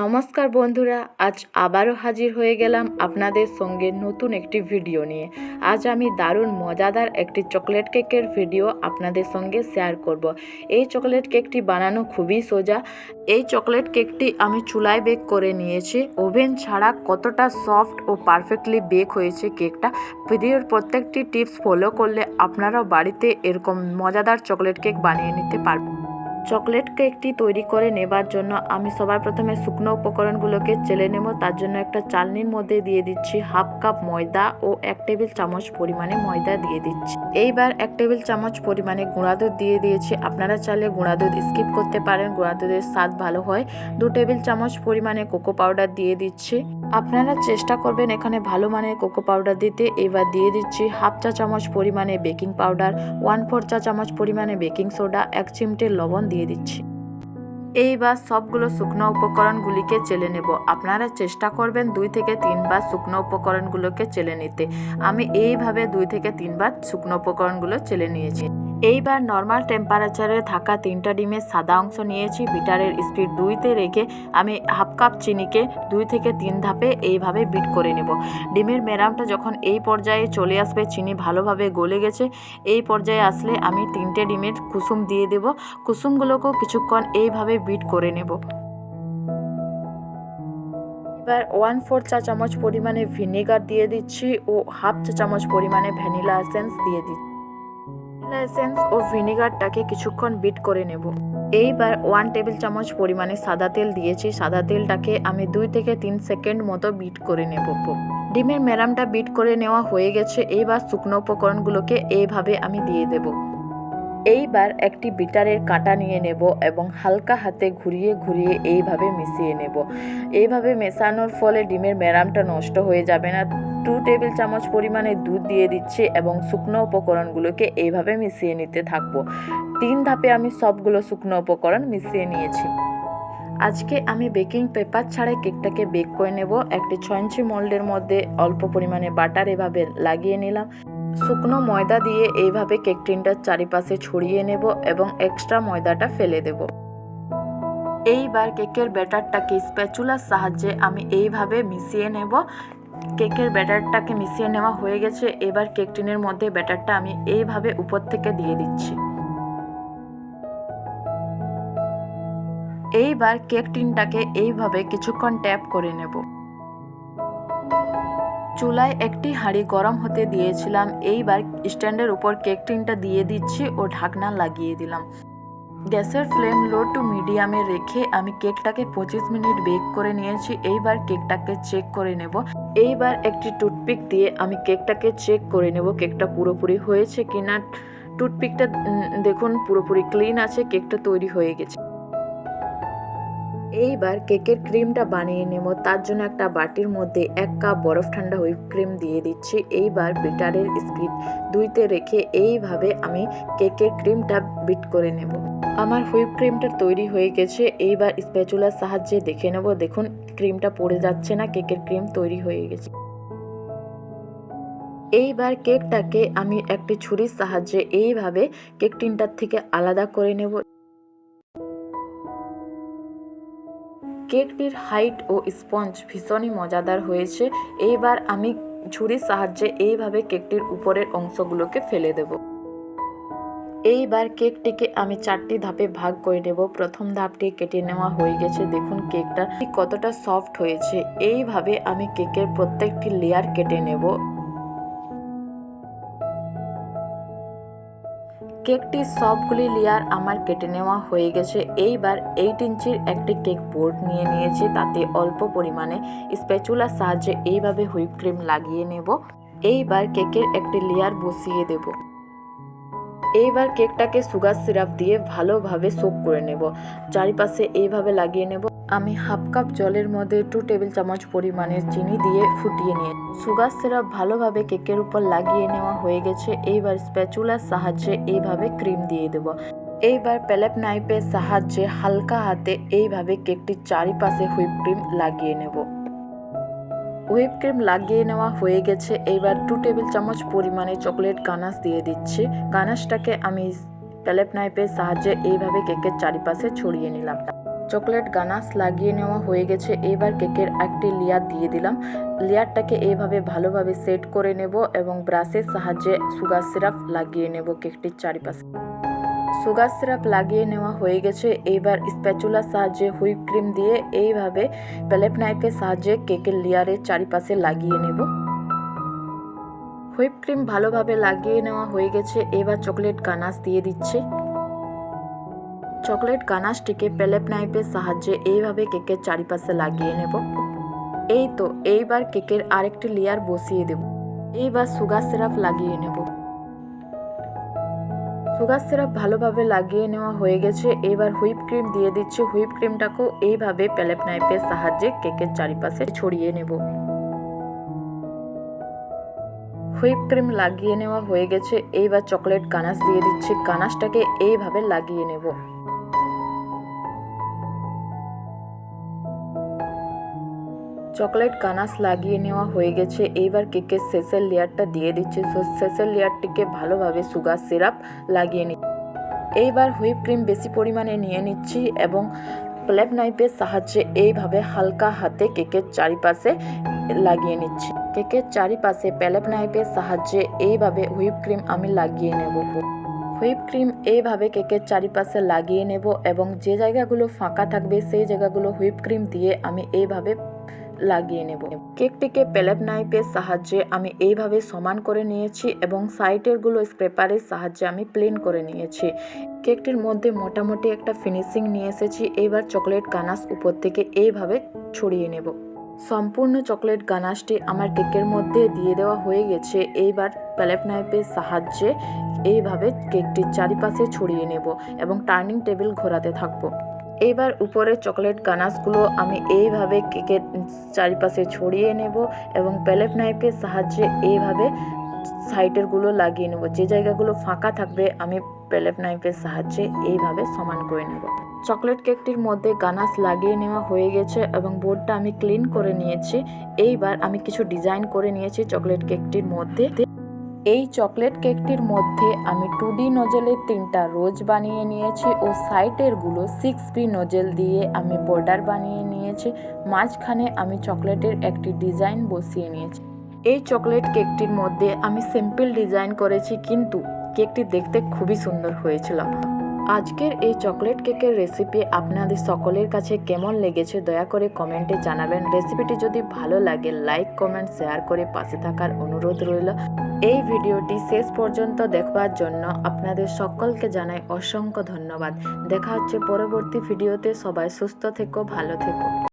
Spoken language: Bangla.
নমস্কার বন্ধুরা, আজ আবারও হাজির হয়ে গেলাম আপনাদের সঙ্গে নতুন একটি ভিডিও নিয়ে। আজ আমি দারুণ মজাদার একটি চকলেট কেকের ভিডিও আপনাদের সঙ্গে শেয়ার করব। এই চকলেট কেকটি বানানো খুবই সোজা। এই চকলেট কেকটি আমি চুলায় বেক করে নিয়েছি। ওভেন ছাড়া কতটা সফট ও পারফেক্টলি বেক হয়েছে কেকটা, ভিডিওর প্রত্যেকটি টিপস ফলো করলে আপনারাও বাড়িতে এরকম মজাদার চকলেট কেক বানিয়ে নিতে পারবেন। চকলেট কেকটি তৈরি করে নেবার জন্য আমি সবার প্রথমে শুকনো উপকরণগুলোকে চেলে নেব। তার জন্য একটা চালনির মধ্যে দিয়ে দিচ্ছি হাফ কাপ ময়দা ও এক টেবিল চামচ পরিমাণে ময়দা দিয়ে দিচ্ছি। এইবার এক টেবিল চামচ পরিমাণে গুঁড়া দুধ দিয়ে দিয়েছি। আপনারা চাইলে গুঁড়া দুধ স্কিপ করতে পারেন, গুঁড়া দুধের স্বাদ ভালো হয়। দু টেবিল চামচ পরিমাণে কোকো পাউডার দিয়ে দিচ্ছি। আপনারা চেষ্টা করবেন এখানে ভালো মানের কোকো পাউডার দিতে। এবার দিয়ে দিচ্ছি হাফ চা চামচ পরিমাণে বেকিং পাউডার, ওয়ান ফোর চা চামচ পরিমাণে বেকিং সোডা, এক চিমটে লবণ দিয়ে দিচ্ছি। এইবার সবগুলো শুকনো উপকরণগুলিকে চেলে নেব। আপনারা চেষ্টা করবেন দুই থেকে তিনবার শুকনো উপকরণগুলোকে চেলে নিতে। আমি এইভাবে দুই থেকে তিনবার শুকনো উপকরণগুলো চেলে নিয়েছি। এইবার নর্মাল টেম্পারেচারে থাকা তিনটা ডিমের সাদা অংশ নিয়েছি, বিটারের স্পিড দুইতে রেখে আমি হাফ কাপ চিনিকে দুই থেকে তিন ধাপে এইভাবে বিট করে নেব। ডিমের মেরামটা যখন এই পর্যায়ে চলে আসবে, চিনি ভালোভাবে গলে গেছে, এই পর্যায়ে আসলে আমি তিনটে ডিমের কুসুম দিয়ে দেব। কুসুমগুলোকেও কিছুক্ষণ এইভাবে বিট করে নেব। এবার ওয়ান ফোর চা চামচ পরিমাণে ভিনেগার দিয়ে দিচ্ছি ও হাফ চা চামচ পরিমাণে ভ্যানিলা এসেন্স দিয়ে দিচ্ছি। ভ্যানিলা এসেন্স ও ভিনেগারটাকে কিছুক্ষণ বিট করে নেব। এইবার ওয়ান টেবিল চামচ পরিমাণে সাদা তেল দিয়েছি। সাদা তেলটাকে আমি দুই থেকে তিন সেকেন্ড মতো বিট করে নেব। ডিমের ম্যারামটা বিট করে নেওয়া হয়ে গেছে। এইবার শুকনো উপকরণগুলোকে এইভাবে আমি দিয়ে দেব। এইবার একটি বিটারের কাঁটা নিয়ে নেব এবং হালকা হাতে ঘুরিয়ে ঘুরিয়ে এইভাবে মিশিয়ে নেব। এইভাবে মেশানোর ফলে ডিমের ম্যারামটা নষ্ট হয়ে যাবে না। টু টেবিল চামচ পরিমাণে দুধ দিয়ে দিচ্ছি এবং শুকনো উপকরণগুলোকে এইভাবে মিশিয়ে নিতে থাকব। তিন ধাপে আমি সবগুলো শুকনো উপকরণ মিশিয়ে নিয়েছি। আজকে আমি বেকিং পেপার ছাড়াই কেকটাকে বেক করে নেব। একটি ছয় ইঞ্চি মোল্ডের মধ্যে অল্প পরিমাণে বাটার এভাবে লাগিয়ে নিলাম। শুকনো ময়দা দিয়ে এইভাবে কেক টিনটার চারিপাশে ছড়িয়ে নেব এবং এক্সট্রা ময়দাটা ফেলে দেব। এইবার কেকের ব্যাটারটাকে স্প্যাচুলার সাহায্যে আমি এইভাবে মিশিয়ে নেব। কেকের ব্যাটারটাকে মিশিয়ে নেওয়া হয়ে গেছে, এবার কেক টিনের মধ্যে ব্যাটারটা আমি এইভাবে উপর থেকে দিয়ে দিচ্ছি। এইবার কেক টিনটাকে এইভাবে কিছুক্ষণ ট্যাপ করে নেব। চুলায় একটি হাঁড়ি গরম হতে দিয়েছিলাম। এইবার স্ট্যান্ডের উপর কেক টিনটা দিয়ে দিচ্ছি ও ঢাকনা লাগিয়ে দিলাম। গ্যাসের ফ্লেম লো টু মিডিয়ামে রেখে আমি কেকটাকে পঁচিশ মিনিট বেক করে নিয়েছি। এইবার কেকটাকে চেক করে নেব। এইবার একটি টুথপিক দিয়ে আমি কেকটাকে চেক করে নেব কেকটা পুরোপুরি হয়েছে কিনা। টুথপিকটা দেখুন পুরোপুরি ক্লিন আছে, কেকটা তৈরি হয়ে গেছে। এইবার কেকের ক্রিমটা বানিয়ে নেব। তার জন্য একটা বাটির মধ্যে এক কাপ বরফ ঠান্ডা হুইপ ক্রিম দিয়ে দিচ্ছি। এইবার বিটারের স্পিড দুইতে রেখে এইভাবে আমি কেকের ক্রিমটা বিট করে নেব। আমার হুইপ ক্রিমটা তৈরি হয়ে গেছে। এইবার স্প্যাচুলার সাহায্যে দেখে নেব। দেখুন, ক্রিমটা পড়ে যাচ্ছে না, কেকের ক্রিম তৈরি হয়ে গেছে। এইবার কেকটাকে আমি একটি ছুরির সাহায্যে এইভাবে কেক টিনটার থেকে আলাদা করে নেব। কেকটির হাইট ও স্পঞ্জ ভীষণই মজাদার হয়েছে। এইবার আমি ছুরির সাহায্যে এইভাবে কেকটির উপরের অংশগুলোকে ফেলে দেব। এইবার কেকটিকে আমি চারটি ধাপে ভাগ করে নেব। প্রথম ধাপটি কেটে নেওয়া হয়ে গেছে। দেখুন কেকটা কতটা সফট হয়েছে। এইভাবে আমি কেকের প্রত্যেকটি লেয়ার কেটে নেব। কেকটির সবগুলি লেয়ার আমার কেটে নেওয়া হয়ে গেছে। এইবার এইট ইঞ্চির একটি কেক বোর্ড নিয়ে নিয়েছি, তাতে অল্প পরিমাণে স্প্যাচুলার সাহায্যে এইভাবে হুইপ ক্রিম লাগিয়ে নেব। এইবার কেকের একটি লেয়ার বসিয়ে দেব। এইবার কেকটাকে সুগার সিরাপ দিয়ে ভালোভাবে সোক করে নেব। চারিপাশে এইভাবে লাগিয়ে নেব। আমি হাফ কাপ জলের মধ্যে টু টেবিল চামচ পরিমাণে চিনি দিয়ে ফুটিয়ে নিয়ে সুগার সিরাপ ভালোভাবে কেকের উপর লাগিয়ে নেওয়া হয়ে গেছে। এইবার স্প্যাচুলার সাহায্যে এইভাবে ক্রিম দিয়ে দেব। এইবার প্যালেপ নাইফের সাহায্যে হালকা হাতে এইভাবে কেকটির চারিপাশে হুইপ ক্রিম লাগিয়ে নেব। হুইপ ক্রিম লাগিয়ে নেওয়া হয়ে গেছে। এইবার টু টেবিল চামচ পরিমাণে চকলেট গানাশ দিয়ে দিচ্ছি। গানাশটাকে আমি প্যালেপ নাইফের সাহায্যে এইভাবে কেকের চারিপাশে ছড়িয়ে নিলাম। চকলেট গানাস লাগিয়ে নেওয়া হয়ে গেছে। এবার কেকের একটি লেয়ার দিয়ে দিলাম। লেয়ারটাকে এইভাবে ভালোভাবে সেট করে নেব এবং ব্রাশের সাহায্যে সুগার সিরাপ লাগিয়ে নেব কেকটির চারিপাশে। সুগার সিরাপ লাগিয়ে নেওয়া হয়ে গেছে। এইবার স্প্যাচুলার সাহায্যে হুইপ ক্রিম দিয়ে এইভাবে প্যালেপ নাইফের সাহায্যে কেকের লেয়ারের চারিপাশে লাগিয়ে নেব। হুইপ ক্রিম ভালোভাবে লাগিয়ে নেওয়া হয়ে গেছে। এবার চকলেট গানাশ দিয়ে দিচ্ছে। চকলেট গানাশটিকে প্যালেপ নাইফের সাহায্যে এইভাবে কেকের চারিপাশে লাগিয়ে নেব। এই তো, এইবার কেকের আরেকটি লেয়ার বসিয়ে দেব। এইবার সুগার সিরাপ লাগিয়ে নেব। সুগার সিরাপ ভালোভাবে লাগিয়ে নেওয়া হয়ে গেছে। এবার হুইপ ক্রিম দিয়ে দিচ্ছি। হুইপ ক্রিমটাকেও এইভাবে প্যালেপ নাইফের সাহায্যে কেকের চারিপাশে ছড়িয়ে নেব। হুইপ ক্রিম লাগিয়ে নেওয়া হয়ে গেছে। এইবার চকলেট গানাশ দিয়ে দিচ্ছি। গানাশটাকে এইভাবে লাগিয়ে নেব। চকলেট কানাস লাগিয়ে নেওয়া হয়ে গেছে। এইবার কেকের শেষের লেয়ারটা দিয়ে দিচ্ছি। সো- শেষের লেয়ারটিকে ভালোভাবে সুগার সিরাপ লাগিয়ে নিচ্ছি এইবার হুইপ ক্রিম বেশি পরিমাণে নিয়ে নিচ্ছি এবং প্লেপ নাইফের সাহায্যে এইভাবে হালকা হাতে কেকের চারিপাশে লাগিয়ে নিচ্ছি। কেকের চারিপাশে প্যালেপ নাইফের সাহায্যে এইভাবে হুইপ ক্রিম আমি লাগিয়ে নেব। হুইপ ক্রিম এইভাবে কেকের চারিপাশে লাগিয়ে নেব এবং যে জায়গাগুলো ফাঁকা থাকবে সেই জায়গাগুলো হুইপ ক্রিম দিয়ে আমি এইভাবে লাগিয়ে নেব। কেকটিকে প্যালেপ নাইফের সাহায্যে আমি এইভাবে সমান করে নিয়েছি এবং সাইডেরগুলো স্ক্রেপারের সাহায্যে আমি প্লেন করে নিয়েছি। কেকটির মধ্যে মোটামুটি একটা ফিনিশিং নিয়ে এসেছি এইবার চকলেট গানাশ উপর থেকে এইভাবে ছড়িয়ে নেব। সম্পূর্ণ চকলেট গানাশটি আমার কেকের মধ্যে দিয়ে দেওয়া হয়ে গেছে, এইবার প্যালেপ নাইফের সাহায্যে এইভাবে কেকটির চারিপাশে ছড়িয়ে নেব এবং টার্নিং টেবিল ঘোরাতে থাকব। এইবার উপরে চকলেট গানাসগুলো আমি এইভাবে কেকের চারিপাশে ছড়িয়ে নেব এবং প্যালেপ নাইফের সাহায্যে এইভাবে সাইডেরগুলো লাগিয়ে নেব। যে জায়গাগুলো ফাঁকা থাকবে, আমি প্যালেপ নাইফের সাহায্যে এইভাবে সমান করে নেব। চকলেট কেকটির মধ্যে গানাস লাগিয়ে নেওয়া হয়ে গেছে এবং বোর্ডটা আমি ক্লিন করে নিয়েছি। এইবার আমি কিছু ডিজাইন করে নিয়েছি চকলেট কেকটির মধ্যে। এই চকলেট কেকটির মধ্যে আমি টু ডি নজেলের তিনটা রোজ বানিয়ে নিয়েছি ও সাইডেরগুলো সিক্স বি নজেল দিয়ে আমি বর্ডার বানিয়ে নিয়েছি। মাঝখানে আমি চকলেটের একটি ডিজাইন বসিয়ে নিয়েছি। এই চকলেট কেকটির মধ্যে আমি সিম্পল ডিজাইন করেছি কিন্তু কেকটি দেখতে খুবই সুন্দর হয়েছিল। আজকের এই চকলেট কেকের রেসিপি আপনাদের সকলের কাছে কেমন লেগেছে দয়া করে কমেন্টে জানাবেন। রেসিপিটি যদি ভালো লাগে লাইক কমেন্ট শেয়ার করে পাশে থাকার অনুরোধ রইল। এই ভিডিওটি শেষ পর্যন্ত দেখবার জন্য আপনাদের সকলকে জানাই অসংখ্য ধন্যবাদ। দেখা হচ্ছে পরবর্তী ভিডিওতে সবাই সুস্থ থেকো, ভালো থেকো।